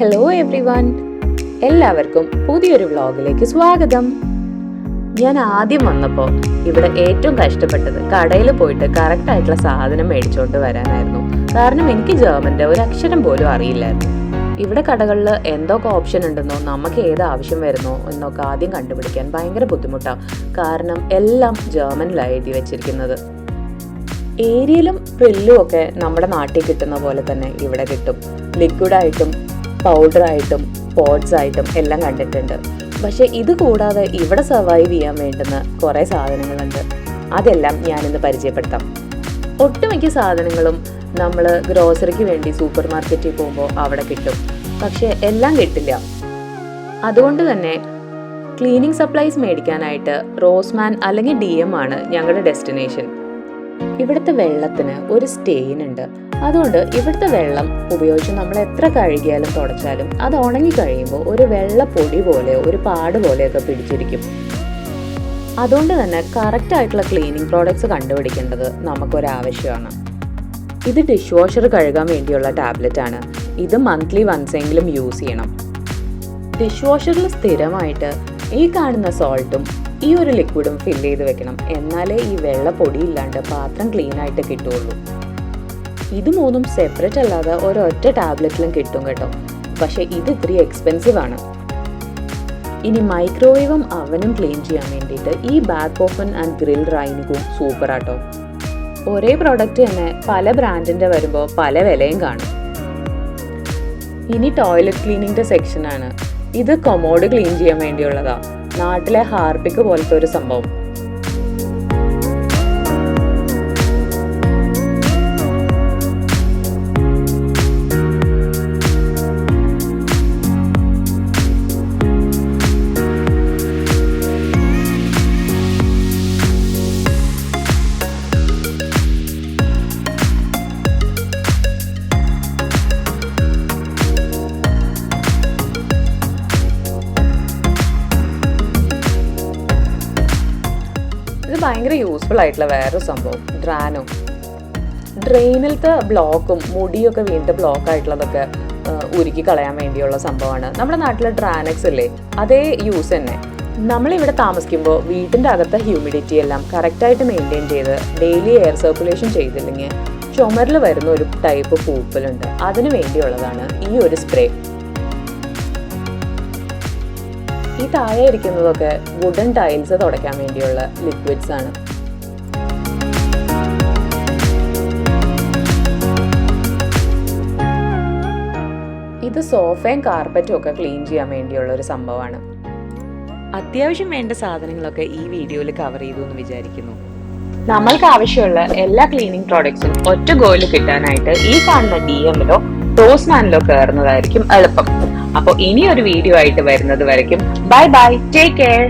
Hello every one എല്ലാവർക്കും പുതിയൊരു വ്ളോഗിലേക്ക് സ്വാഗതം. ഞാൻ ആദ്യം വന്നപ്പോൾ ഇവിടെ ഏറ്റവും കഷ്ടപ്പെട്ടത് കടയിൽ പോയിട്ട് കറക്റ്റ് ആയിട്ടുള്ള സാധനം മേടിച്ചുകൊണ്ട് വരാനായിരുന്നു. കാരണം എനിക്ക് ജർമ്മന്റെ ഒരു അക്ഷരം പോലും അറിയില്ലായിരുന്നു. ഇവിടെ കടകളിൽ എന്തൊക്കെ ഓപ്ഷൻ ഉണ്ടെന്നോ നമുക്ക് ഏത് ആവശ്യം വരുന്നോ എന്നൊക്കെ ആദ്യം കണ്ടുപിടിക്കാൻ ഭയങ്കര ബുദ്ധിമുട്ടാണ് കാരണം എല്ലാം ജർമ്മനിലാണ് എഴുതി വെച്ചിരിക്കുന്നത്. ഏരിയലും പ്രില്ലും ഒക്കെ നമ്മുടെ നാട്ടിൽ കിട്ടുന്ന പോലെ തന്നെ ഇവിടെ കിട്ടും. ലിക്വിഡായിട്ടും പൗഡറായിട്ടും പോഡ്സ് ആയിട്ടും എല്ലാം കണ്ടിട്ടുണ്ട്. പക്ഷെ ഇത് കൂടാതെ ഇവിടെ സർവൈവ് ചെയ്യാൻ വേണ്ടുന്ന കുറേ സാധനങ്ങളുണ്ട്. അതെല്ലാം ഞാനിന്ന് പരിചയപ്പെടുത്താം. ഒട്ടുമിക്ക സാധനങ്ങളും നമ്മൾ ഗ്രോസറിക്ക് വേണ്ടി സൂപ്പർ മാർക്കറ്റിൽ പോകുമ്പോൾ അവിടെ കിട്ടും. പക്ഷെ എല്ലാം കിട്ടില്ല. അതുകൊണ്ട് തന്നെ ക്ലീനിങ് സപ്ലൈസ് മേടിക്കാനായിട്ട് റോസ്മാൻ അല്ലെങ്കിൽ ഡി എം ആണ് ഞങ്ങളുടെ ഡെസ്റ്റിനേഷൻ ഇവിടുത്തെ വെള്ളത്തിന് ഒരു സ്റ്റെയിൻ ഉണ്ട്. അതുകൊണ്ട് ഇവിടുത്തെ വെള്ളം ഉപയോഗിച്ച് നമ്മൾ എത്ര കഴുകിയാലും തുടച്ചാലും അത് ഉണങ്ങി കഴിയുമ്പോൾ ഒരു വെള്ള പൊടി പോലെ ഒരു പാട് പോലെയൊക്കെ പിടിച്ചിരിക്കും. അതുകൊണ്ട് തന്നെ കറക്റ്റ് ആയിട്ടുള്ള ക്ലീനിങ് പ്രോഡക്ട്സ് കണ്ടുപിടിക്കേണ്ടത് നമുക്കൊരാവശ്യമാണ്. ഇത് ഡിഷ് വാഷർ കഴുകാൻ വേണ്ടിയുള്ള ടാബ്ലറ്റ് ആണ്. ഇത് മന്ത്ലി വൺസ് എങ്കിലും യൂസ് ചെയ്യണം. ഡിഷ് വാഷറിൽ സ്ഥിരമായിട്ട് ഈ കാണുന്ന സോൾട്ടും ഈ ഒരു ലിക്വിഡും ഫില്ല് ചെയ്ത് വെക്കണം. എന്നാലേ ഈ വെള്ള പൊടിയില്ലാണ്ട് പാത്രം ക്ലീൻ ആയിട്ട് ഇത് മൂന്നും സെപ്പറേറ്റ് അല്ലാതെ ഒരൊറ്റ ടാബ്ലറ്റിലും കിട്ടും കേട്ടോ. പക്ഷെ ഇത് ഇത്തിരി എക്സ്പെൻസീവ് ആണ്. ഇനി മൈക്രോവേവും അവനും ക്ലീൻ ചെയ്യാൻ വേണ്ടിയിട്ട് ഈ ബാക്ക് ഓഫൻ ആൻഡ് ഗ്രിൽ റൈനിക്കും സൂപ്പർ ആട്ടോ. ഒരേ പ്രോഡക്റ്റ് തന്നെ പല ബ്രാൻഡിന്റെ വരുമ്പോൾ പല വിലയും കാണും. ഇനി ടോയ്ലറ്റ് ക്ലീനിങ്ങിന്റെ സെക്ഷനാണ് ഇത് കൊമോഡ് ക്ലീൻ ചെയ്യാൻ വേണ്ടിയുള്ളതാണ് നാട്ടിലെ ഹാർപിക്ക് പോലത്തെ ഒരു സംഭവം. ഭയങ്കര യൂസ്ഫുൾ ആയിട്ടുള്ള വേറൊരു സംഭവം. ഡ്രാനോ ഡ്രെയിനിലത്തെ ബ്ലോക്കും മുടിയൊക്കെ വീണ്ടും ബ്ലോക്ക് ആയിട്ടുള്ളതൊക്കെ ഉരുക്കി കളയാൻ വേണ്ടിയുള്ള സംഭവമാണ്. നമ്മുടെ നാട്ടിലെ ഡ്രാനക്സ് അല്ലേ അതേ യൂസ് തന്നെ. നമ്മളിവിടെ താമസിക്കുമ്പോൾ വീട്ടിന്റെ അകത്തെ ഹ്യൂമിഡിറ്റി എല്ലാം കറക്റ്റായിട്ട് മെയിന്റെയിൻ ചെയ്ത് ഡെയിലി എയർ സർക്കുലേഷൻ ചെയ്തില്ലെങ്കിൽ ചുമരിൽ വരുന്ന ഒരു ടൈപ്പ് പൂപ്പലുണ്ട്. അതിന് വേണ്ടിയുള്ളതാണ് ഈ ഒരു സ്പ്രേ ഈ താഴെ ഇരിക്കുന്നതൊക്കെ വുഡൻ ടൈൽസ് തുടയ്ക്കാൻ വേണ്ടിയുള്ള ലിക്വിഡ്സ് ആണ്. ഇത് സോഫയും കാർപ്പറ്റും ഒക്കെ ക്ലീൻ ചെയ്യാൻ വേണ്ടിയുള്ള ഒരു സംഭവമാണ്. അത്യാവശ്യം വേണ്ട സാധനങ്ങളൊക്കെ ഈ വീഡിയോയിൽ കവർ ചെയ്തു എന്ന് വിചാരിക്കുന്നു. നമ്മൾക്ക് ആവശ്യമുള്ള എല്ലാ ക്ലീനിങ് പ്രോഡക്ട്സും ഒറ്റ ഗോയിൽ കിട്ടാനായിട്ട് ഈ കാണുന്ന ഡി എമ്മിലോ ടോസ്മാനിലോ കയറുന്നതായിരിക്കും എളുപ്പം. അപ്പോൾ ഇനി ഒരു വീഡിയോ ആയിട്ട് വരുന്നത് വരയ്ക്കും. Bye bye take care